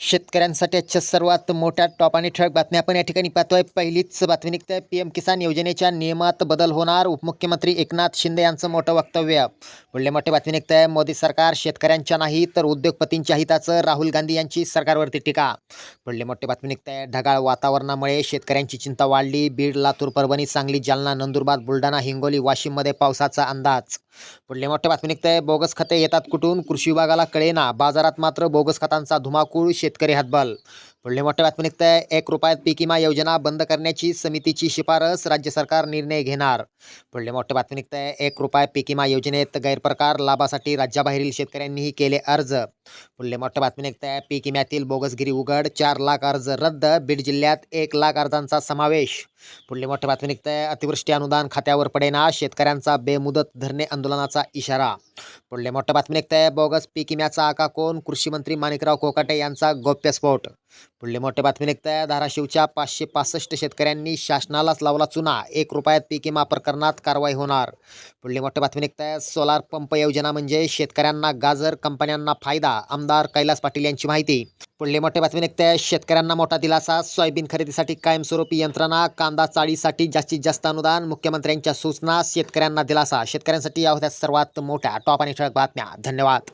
शेतकऱ्यांसाठी आजच्या सर्वात मोठ्या टॉप आणि ठळक बातम्या आपण या ठिकाणी पाहतोय. पहिलीच बातमी निघते. पी एम किसान योजनेच्या नियमात बदल होणार उपमुख्यमंत्री एकनाथ शिंदे यांचं मोठं वक्तव्य. पुढले मोठे बातमी निघते. मोदी सरकार शेतकऱ्यांच्या नाही तर उद्योगपतींच्या हिताचं. राहुल गांधी यांची सरकारवरती टीका. पुढले मोठे बातमी निघते. ढगाळ वातावरणामुळे शेतकऱ्यांची चिंता वाढली. बीड लातूर परभणी सांगली जालना नंदुरबार बुलढाणा हिंगोली वाशिममध्ये पावसाचा अंदाज. पुढले मोठे बातमी निघते. बोगस खते येतात कुठून? कृषी विभागाला कळेना. बाजारात मात्र बोगस खतांचा धुमाकूळ. शेतकरी हातबल. पुढले मोठे बातमी आहे एक रुपयात पीक विमा योजना बंद करण्याची समितीची शिफारस राज्य सरकार निर्णय घेणार. पुढले मोठे बातमी आहे एक रुपया पीक विमा योजनेत गैरप्रकार लाभासाठी राज्याबाहेरील शेतकऱ्यांनीही केले अर्ज. पुढले मोठ्या बातमी निघते पीक विम्यातील बोगसगिरी उघड चार लाख अर्ज रद्द बीड जिल्ह्यात एक लाख अर्जांचा समावेश. पुढली मोठ्या बातमी निघते अतिवृष्टी अनुदान खात्यावर पडेना शेतकऱ्यांचा बेमुदत धरणे आंदोलनाचा इशारा. पुढले मोठ्या बातमी निघते बोगस पीक विम्याचा आका कोण? कृषी मंत्री माणिकराव कोकाटे यांचा गौप्यस्फोट पुढले मोठे बातमी निघताय धाराशिवच्या पाचशे पासष्ट शेतकऱ्यांनी शासनालाच लावला चुना. एक रुपयात पीक विमा प्रकरणात कारवाई होणार. पुढली मोठे बातमी निघताय सोलार पंप योजना म्हणजे शेतकऱ्यांना गाजर कंपन्यांना फायदा आमदार कैलास पाटील यांची माहिती. पुढली मोठे बातमी निघते शेतकऱ्यांना मोठा दिलासा सोयाबीन खरेदीसाठी कायमस्वरूपी यंत्रणा कांदा चाळीसाठी जास्तीत जास्त अनुदान मुख्यमंत्र्यांच्या सूचना शेतकऱ्यांना दिलासा. शेतकऱ्यांसाठी या होत्या सर्वात मोठ्या टॉप आणि ठळक बातम्या. धन्यवाद.